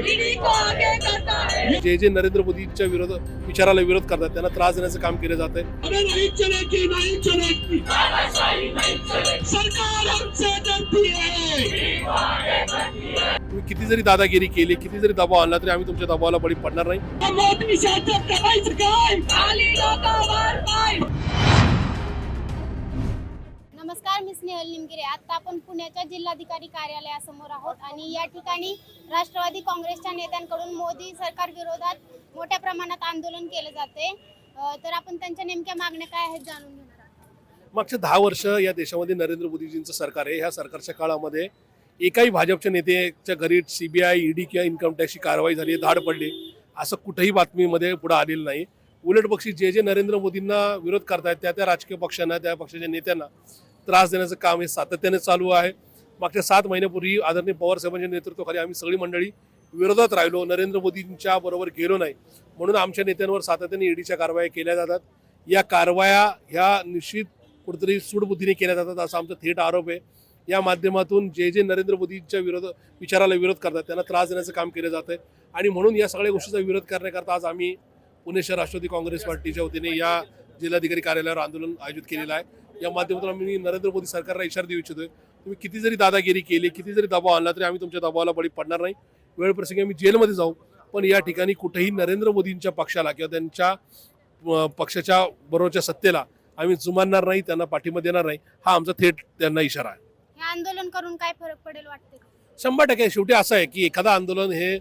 ED को आगे करता है जे जे नरेंद्र मोदींच्या विरोध विचाराला विरोध करतात त्यांना त्रास देण्याचं काम केलं जात आहे अरे नहीं चलेगी नहीं चलेगी सरकार हमसे डरती है तुम्ही किती जरी दादागिरी केली किती जरी दबाव आणला तरी आम्ही तुमच्या दबावाला बळी पडणार नाही. मी स्नेहल निमगिरे. आता आपण पुण्याच्या जिल्हाधिकारी कार्यालयासमोर आहोत आणि या ठिकाणी राष्ट्रवादी काँग्रेसच्या नेत्यांकडून मोदी सरकार विरोधात मोठ्या प्रमाणात आंदोलन केलं जाते. तर आपण त्यांच्या नेमक्या मागण्या काय आहेत जाणून घेणार आहोत. मागच्या दहा वर्ष या देशामध्ये नरेंद्र मोदीजींचं सरकार आहे. ह्या सरकारच्या काळामध्ये एकाही भाजपच्या नेत्याच्या घरी सीबीआय ईडी किंवा इन्कम टॅक्सची कारवाई झाली धाड पडली. असं कुठेही बातमीमध्ये पुढे आलेलं नाही. उलट पक्षी जे जे नरेंद्र मोदींना विरोध करतायत त्या त्या राजकीय पक्षांना त्या पक्षाच्या नेत्यांना त्रास देण्याचं काम हे सातत्याने चालू आहे. मागच्या सात महिन्यापूर्वी आदरणीय पवार साहेबांच्या नेतृत्वाखाली आम्ही सगळी मंडळी विरोधात राहिलो. नरेंद्र मोदींच्या बरोबर गेलो नाही. म्हणून आमच्या नेत्यांवर सातत्याने ईडीच्या कारवाया केल्या जातात. या कारवाया ह्या निश्चित कुठेतरी सूडबुद्धीने केल्या जातात असा आमचा थेट आरोप आहे. या माध्यमातून जे जे नरेंद्र मोदींच्या विरोध विचाराला विरोध करतात त्यांना त्रास देण्याचं काम केलं जातं आहे आणि म्हणून या सगळ्या गोष्टीचा विरोध करण्याकरता आज आम्ही पुणे शहर राष्ट्रवादी काँग्रेस पार्टीच्या वतीने या जिल्हाधिकारी कार्यालयावर आंदोलन आयोजित केलेलं आहे. या माध्यमातून आम्ही नरेंद्र मोदी सरकारला इशारा देऊ इच्छितोय. तुम्ही किती जरी दादागिरी केली किती जरी दबाव आणला तरी आम्ही तुमच्या दबावाला बळी पडणार नाही. वेळप्रसंगी आम्ही जेलमध्ये जाऊ. पण या ठिकाणी कुठेही नरेंद्र मोदींच्या पक्षाला किंवा त्यांच्या पक्षाच्या बरोबरच्या सत्तेला आम्ही जुमानणार नाही त्यांना पाठिंबा देणार नाही. हा आमचा थेट त्यांना इशारा आहे. हे आंदोलन करून काय फरक पडेल वाटते? शंभर टक्के. शेवटी असं आहे की एखादं आंदोलन हे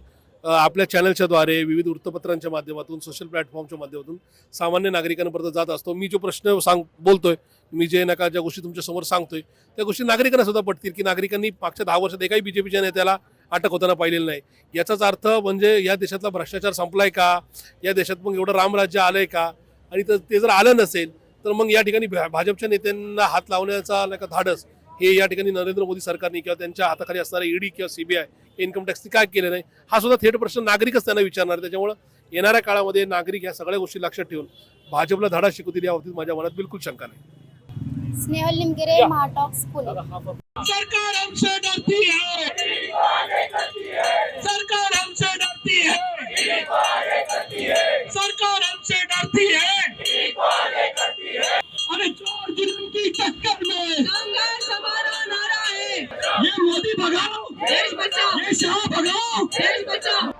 आपल्या चॅनलच्या द्वारे विविध वृत्तपत्रांच्या माध्यमातून सोशल प्लॅटफॉर्मच्या माध्यमातून सामान्य नागरिकांपर्यंत जात असतो. मी जो प्रश्न सांग बोलतोय मी जे नका ज्या गोष्टी तुमच्यासमोर सांगतोय त्या गोष्टी नागरिकांना सुद्धा पटतील की नागरिकांनी मागच्या दहा वर्षात एकाही बीजेपीच्या नेत्याला अटक होताना पाहिलेलं नाही. याचाच अर्थ म्हणजे या देशातला भ्रष्टाचार संपलाय का? या देशात मग एवढं रामराज्य आलंय का? आणि तर ते जर आलं नसेल तर मग या ठिकाणी भा- भाजपच्या नेत्यांना हात लावण्याचा नाही का धाडस हे या ठिकाणी नरेंद्र मोदी सरकारने किंवा त्यांच्या हाताखाली असणारे ईडी किंवा सीबीआय इन्कम टॅक्सने काय केलं नाही हा सुद्धा थेट प्रश्न नागरिकच त्यांना विचारणार त्याच्यामुळं येणाऱ्या काळामध्ये नागरिक या सगळ्या गोष्टी लक्षात ठेवून भाजपला धडा शिकवतील या बाबतीत माझ्या मनात बिलकुल शंका नाही. स्नेहल निमगिरे महाटॉक्स पुणे सरकार हमसे डरती है सरकार हमसे डरती है सरकार हमसे डरती है नारा है ये मोदी